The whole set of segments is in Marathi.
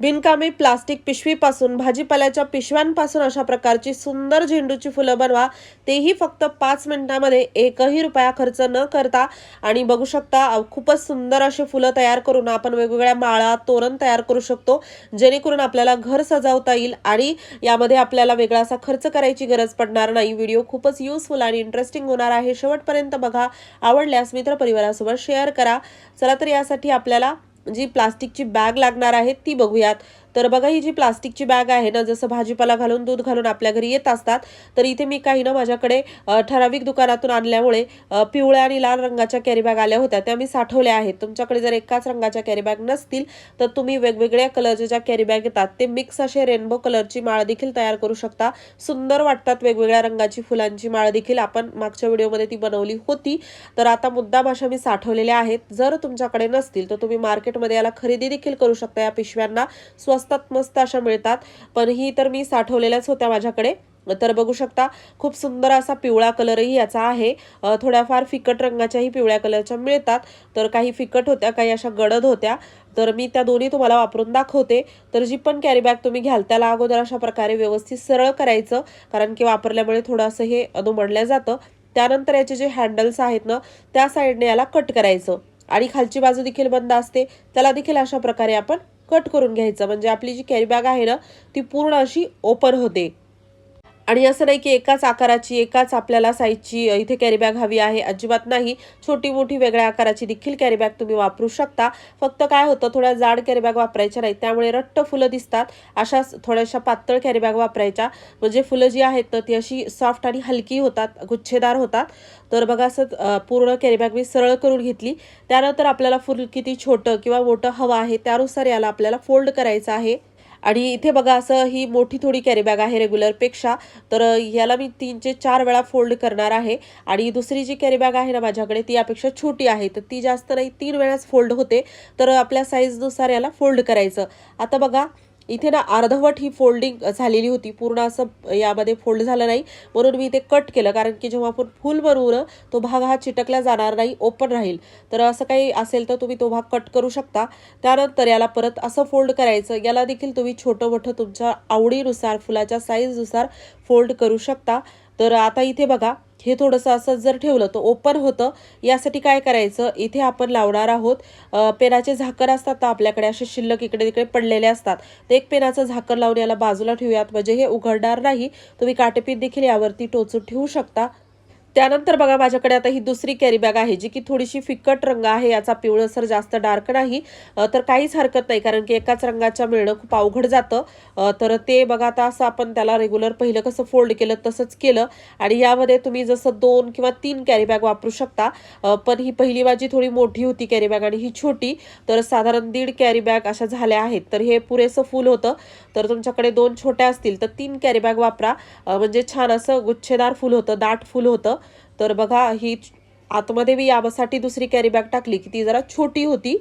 बिनकामी प्लास्टिक पिशवीपासून भाजीपाल्याच्या पिशव्यांपासून अशा प्रकारची सुंदर झेंडूची फुलं बनवा. तेही फक्त पाच मिनिटांमध्ये एकही रुपया खर्च न करता. आणि बघू शकता खूपच सुंदर असे फुलं तयार करून आपण वेगवेगळ्या माळा तोरण तयार करू शकतो जेणेकरून आपल्याला घर सजवता येईल आणि यामध्ये आपल्याला वेगळा असा खर्च करायची गरज पडणार नाही. व्हिडिओ खूपच युजफुल आणि इंटरेस्टिंग होणार आहे. शेवटपर्यंत बघा. आवडल्यास मित्रपरिवारासोबत शेअर करा. चला तर यासाठी आपल्याला जी प्लास्टिकची बॅग लागणार आहे ती बघूयात. तर बघा ही जी प्लास्टिकची बॅग आहे ना जसं भाजीपाला घालून दूध घालून आपल्या घरी येत असतात तर इथे मी काही ना माझ्याकडे ठराविक दुकानातून आणल्यामुळे पिवळ्या आणि लाल रंगाच्या कॅरीबॅग आल्या होत्या. त्या मी साठवल्या आहेत. तुमच्याकडे जर एकाच रंगाच्या कॅरीबॅग नसतील तर तुम्ही वेगवेगळ्या कलरच्या ज्या कॅरीबॅग येतात ते मिक्स असे रेनबो कलरची माळ देखील तयार करू शकता. सुंदर वाटतात वेगवेगळ्या रंगाची फुलांची माळ देखील. आपण मागच्या व्हिडिओमध्ये ती बनवली होती. तर आता मुद्दाम अशा मी साठवलेल्या आहेत. जर तुमच्याकडे नसतील तर तुम्ही मार्केट मार्केटमध्ये याला खरेदी देखील करू शकता. या पिशव्यांना स्वस्तात मस्त अशा मिळतात. पण ही तर मी साठवलेल्याच होत्या माझ्याकडे. तर बघू शकता खूप सुंदर असा पिवळा कलरही याचा आहे. थोड्याफार फिकट रंगाच्याही पिवळ्या कलरच्या मिळतात. तर काही फिकट होत्या काही अशा गडद होत्या. तर मी त्या दोन्ही तुम्हाला वापरून दाखवते. तर जी पण कॅरी बॅग तुम्ही घ्याल त्याला अगोदर अशा प्रकारे व्यवस्थित सरळ करायचं. कारण की वापरल्यामुळे थोडंसं हे अधोमडलं जातं. त्यानंतर याचे जे हँडल्स आहेत ना त्या साईडने याला कट करायचं. आणि खालची बाजू देखील बंद असते. त्याला देखील अशा प्रकारे आपण कट करून घ्यायचं. म्हणजे आपली जी कॅरी बॅग आहे ना ती पूर्ण अशी ओपन होते. आणि असं नाही की एकाच आकाराची एकाच आपल्याला साईजची इथे कॅरीबॅग हवी आहे. अजिबात नाही. छोटी मोठी वेगळ्या आकाराची देखील कॅरीबॅग तुम्ही वापरू शकता. फक्त काय होतं थोड्या जाड कॅरीबॅग वापरायच्या नाही त्यामुळे रट्ट फुलं दिसतात. अशा थोड्याशा पातळ कॅरीबॅग वापरायच्या. म्हणजे फुलं जी आहेत ना ती अशी सॉफ्ट आणि हलकी होतात गुच्छेदार होतात. तर बघा असं पूर्ण कॅरीबॅग मी सरळ करून घेतली. त्यानंतर आपल्याला फुल किती छोटं किंवा मोठं हवं आहे त्यानुसार याला आपल्याला फोल्ड करायचं आहे. आणि इथे बघा असं ही मोठी थोडी कॅरी बॅग आहे रेग्युलरपेक्षा तर याला मी तीनचे चार वेळा फोल्ड करणार आहे. आणि दुसरी जी कॅरी बॅग आहे ना माझ्याकडे ती यापेक्षा छोटी आहे. तर ती जास्त नाही तीन वेळाच फोल्ड होते. तर आपल्या साईजनुसार याला फोल्ड करायचं. आता बघा इथे ना अर्धवट ही फोल्डिंग झालेली होती. पूर्ण असं यामध्ये फोल्ड झालं नाही. म्हणून मी इथे कट केलं. कारण की जेव्हा आपण फुल बनवू ना तो भाग हा चिटकला जाणार नाही ओपन राहील. तर असं काही असेल तर तुम्ही तो भाग कट करू शकता. त्यानंतर याला परत असं फोल्ड करायचं. याला देखील तुम्ही छोटं मोठं तुमच्या आवडीनुसार फुलाच्या साईजनुसार फोल्ड करू शकता. तर आता इथे बघा हे थोडंसं असं जर ठेवलं तर ओपन होतं. यासाठी काय करायचं? इथे आपण लावणार आहोत पेनाचे झाकण असतात तर आपल्याकडे असे शिल्लक इकडे तिकडे पडलेले असतात. तर एक पेनाचं झाकण लावून याला बाजूला ठेवूयात. म्हणजे हे उघडणार नाही. तुम्ही काटेपीठ देखील यावरती टोचून ठेवू शकता. त्यानंतर बघा माझ्याकडे आता ही दुसरी कॅरी बॅग आहे जी की थोडीशी फिकट रंग आहे याचा पिवळसर जास्त डार्क नाही. तर काहीच हरकत नाही कारण की एकाच रंगाच्या मिळणं खूप अवघड जातं. तर ते बघा आता असं आपण त्याला रेग्युलर पहिलं कसं फोल्ड केलं तसंच केलं. आणि यामध्ये तुम्ही जसं दोन किंवा तीन कॅरी बॅग वापरू शकता. पण ही पहिली माझी थोडी मोठी होती कॅरी बॅग आणि ही छोटी. तर साधारण दीड कॅरी बॅग अशा झाल्या आहेत. तर हे पुरेसं फुल होतं. तर तुमच्याकडे दोन छोट्या असतील तर तीन कॅरी बॅग वापरा. म्हणजे छान असं गुच्छेदार फुल होतं दाट फुल होतं. तर बघा ही आतमध्ये मी यासाठी दुसरी कॅरी बॅग टाकली की ती जरा छोटी होती.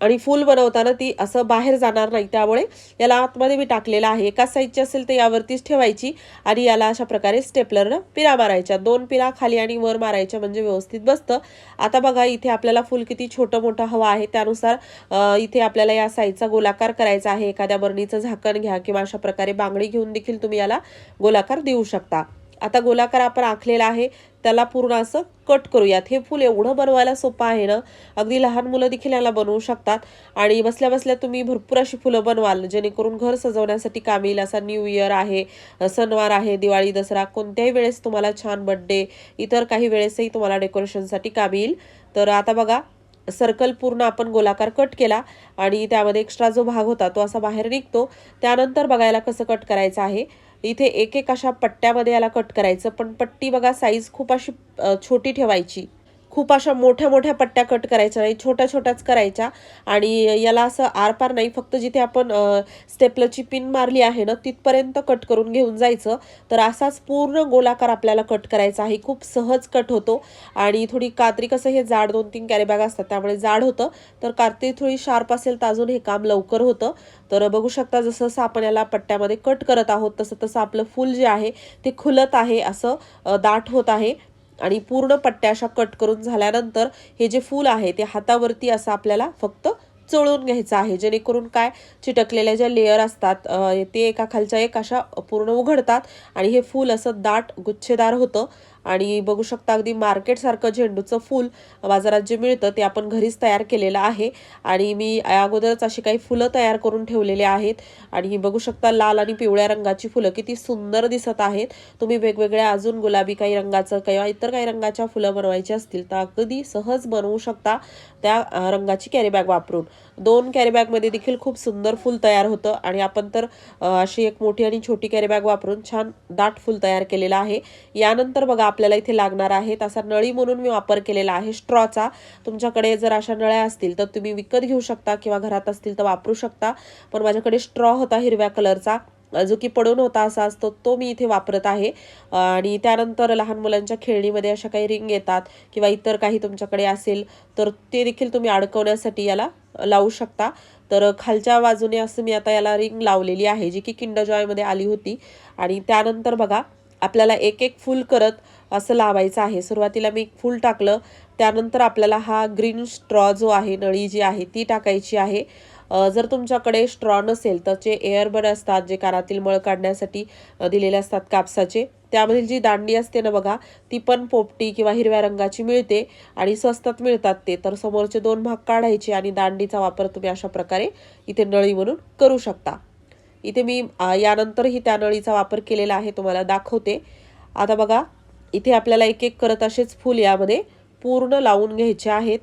आणि फुल बनवताना ती असं बाहेर जाणार नाही त्यामुळे याला आतमध्ये मी टाकलेला आहे. एका साईजची असेल तर यावरतीच ठेवायची आणि याला अशा प्रकारे स्टेपलरनं पिरा मारायच्या. दोन पिरा खाली आणि वर मारायच्या म्हणजे व्यवस्थित बसतं. आता बघा इथे आपल्याला फुल किती छोटं मोठं हवं आहे त्यानुसार इथे आपल्याला या साईजचा गोलाकार करायचा आहे. एखाद्या बरणीचं झाकण घ्या किंवा अशा प्रकारे बांगडी घेऊन देखील तुम्ही याला गोलाकार देऊ शकता. आता गोलाकार आपण आखलेला आहे. त्याला पूर्ण असं कट करूयात. हे फूल एवढं बनवायला सोपं आहे ना? अगदी लहान मुलं देखील याला बनवू शकतात. आणि बसल्या बसल्या तुम्ही भरपूर अशी फुलं बनवाल जेणेकरून घर सजवण्यासाठी काम येईल. असा न्यू इयर आहे सणवार आहे दिवाळी दसरा कोणत्याही वेळेस तुम्हाला छान बड्डे इतर काही वेळेसही तुम्हाला डेकोरेशनसाठी काम येईल. तर आता बघा सर्कल पूर्ण आपण गोलाकार कट केला आणि त्यामध्ये एक्स्ट्रा जो भाग होता तो असा बाहेर निघतो. त्यानंतर बघायला कसं कट करायचं आहे. इथे एक एक अशा पट्ट्यामध्ये याला कट करायचं. पण पट्टी बघा साईज खूप अशी छोटी ठेवायची. खूप अशा मोठ्या मोठ्या पट्ट्या कट करायच्या नाही छोट्या छोट्याच करायच्या. आणि याला असं आरपार नाही फक्त जिथे आपण स्टेपलची पिन मारली आहे ना तिथपर्यंत कट करून घेऊन जायचं. तर असाच पूर्ण गोलाकार आपल्याला कट करायचा आहे. खूप सहज कट होतो. आणि थोडी कात्री कसं हे जाड दोन तीन कॅरीबॅग असतात त्यामुळे जाड होतं. तर कात्री थोडी शार्प असेल तर अजून हे काम लवकर होतं. तर बघू शकता जसं जसं आपण याला पट्ट्यामध्ये कट करत आहोत तसं तसं आपलं फूल जे आहे ते खुलत आहे असं दाट होत आहे. आणि पूर्ण पट्ट्या अशा कट करून झाल्यानंतर हे जे फूल आहे ते हातावरती असं आपल्याला फक्त चोळून घ्यायचं आहे. जेणेकरून काय? चिटकलेल्या ज्या लेअर असतात ते एका खालच्या एक अशा पूर्ण उघडतात आणि हे फूल असं दाट गुच्छेदार होतं. आणि बघू शकता अगदी मार्केटसारखं झेंडूचं फूल बाजारात जे मिळतं ते आपण घरीच तयार केलेलं आहे. आणि मी अगोदरच अशी काही फुलं तयार करून ठेवलेली आहेत. आणि ही बघू शकता लाल आणि पिवळ्या रंगाची फुलं किती सुंदर दिसत आहेत. तुम्ही वेगवेगळ्या अजून गुलाबी काही रंगाचं किंवा इतर काही रंगाच्या फुलं बनवायची असतील तर अगदी सहज बनवू शकता त्या रंगाची कॅरीबॅग वापरून. दोन कॅरीबॅगमध्ये देखील खूप सुंदर फूल तयार होतं आणि आपण तर अशी एक मोठी आणि छोटी कॅरीबॅग वापरून छान दाट फूल तयार केलेलं आहे. यानंतर बघा आपल्याला इथे लागणार आहेत. असा नळी म्हणून मी वापर केलेला आहे. स्ट्रॉचा. तुमच्याकडे जर अशा नळ्या असतील तर तुम्ही विकत घेऊ शकता किंवा घरात असतील तर वापरू शकता. पण माझ्याकडे स्ट्रॉ होता हिरव्या कलरचा. जो की पडून होता असा असतो तो मी इथे वापरत आहे. आणि त्यानंतर लहान मुलांच्या खेळणीमध्ये अशा काही रिंग येतात किंवा इतर काही तुमच्याकडे असेल तर ते देखील तुम्ही अडकवण्यासाठी याला लावू शकता. तर खालच्या बाजूने असं मी आता याला रिंग लावलेली आहे जी की किंडर जॉयमध्ये आली होती. आणि त्यानंतर बघा आपल्याला एक एक फूल करत असं लावायचं आहे. सुरुवातीला मी एक फूल टाकलं. त्यानंतर आपल्याला हा ग्रीन स्ट्रॉ जो आहे नळी जी आहे ती टाकायची आहे. जर तुमच्याकडे स्ट्रॉ नसेल तर जे एअरबड असतात जे कानातील मळ काढण्यासाठी दिलेले असतात कापसाचे त्यामधील जी दांडी असते ना बघा ती पण पोपटी किंवा हिरव्या रंगाची मिळते आणि स्वस्तात मिळतात ते. तर समोरचे दोन भाग काढायचे आणि दांडीचा वापर तुम्ही अशा प्रकारे इथे नळी म्हणून करू शकता. इथे मी यानंतरही त्या नळीचा वापर केलेला आहे तुम्हाला दाखवते. आता बघा इथे आपल्याला एक एक करत असेच फूल यामध्ये पूर्ण लावून घ्यायचे आहेत.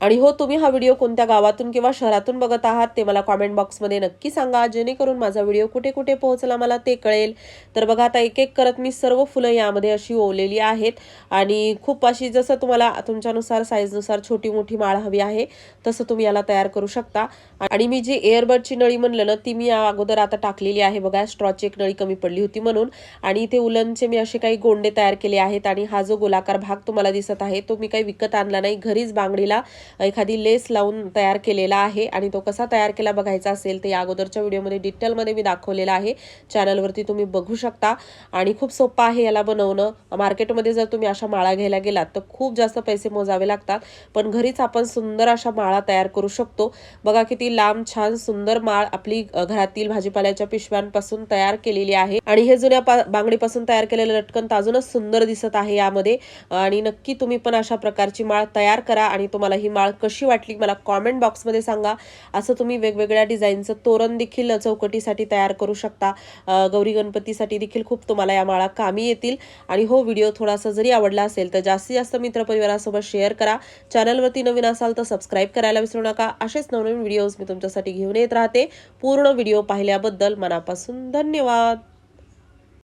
आणि हो तुम्ही हा व्हिडिओ कोणत्या गावातून किंवा शहरातून बघत आहात ते मला कॉमेंट बॉक्समध्ये नक्की सांगा. जेणेकरून माझा व्हिडिओ कुठे कुठे पोहोचला मला ते कळेल. तर बघा आता एक एक करत मी सर्व फुलं यामध्ये अशी ओवलेली आहेत. आणि खूप अशी जसं तुम्हाला तुमच्यानुसार साईजनुसार छोटी मोठी माळ हवी आहे तसं तुम्ही याला तयार करू शकता. आणि मी जी एअरबडची नळी म्हणलं ना ती मी या अगोदर आता टाकलेली आहे. बघा स्ट्रॉची एक नळी कमी पडली होती म्हणून. आणि इथे उलनचे मी असे काही गोंडे तयार केले आहेत. आणि हा जो गोलाकार भाग तुम्हाला दिसत आहे तो मी काही विकत आणला नाही. घरीच बांगडीला एखादी लेस लावून तयार केलेला आहे आणि तो कसा तयार केला बघायचा असेल ते या अगोदरच्या व्हिडिओमध्ये डिटेलमध्ये मी दाखवलेला आहे. चॅनलवरती तुम्ही बघू शकता. आणि खूप सोपं आहे याला बनवणं. मार्केटमध्ये जर तुम्ही अशा माळा घ्यायला गेलात तर खूप जास्त पैसे मोजावे लागतात. पण घरीच आपण सुंदर अशा माळा तयार करू शकतो. बघा किती लांब छान सुंदर माळ आपली घरातील भाजीपाल्याच्या पिशव्यांपासून तयार केलेली आहे. आणि हे जुन्या बांगडीपासून तयार केलेलं लटकन तर अजूनच सुंदर दिसत आहे यामध्ये. आणि नक्की तुम्ही पण अशा प्रकारची माळ तयार करा आणि तुम्हाला ही माळ कशी वाटली मला कॉमेंट बॉक्समध्ये सांगा. असं तुम्ही वेगवेगळ्या डिझाईनचं तोरण देखील चौकटीसाठी तयार करू शकता. गौरी गणपतीसाठी देखील खूप तुम्हाला या माळा कामी येतील. आणि हो व्हिडिओ थोडासा जरी आवडला असेल तर जास्तीत जास्त मित्रपरिवारासोबत शेअर करा. चॅनलवरती नवीन असाल तर सबस्क्राईब करायला विसरू नका. असेच नवनवीन व्हिडिओज मी तुमच्यासाठी घेऊन येत राहते. पूर्ण व्हिडिओ पाहिल्याबद्दल मनापासून धन्यवाद.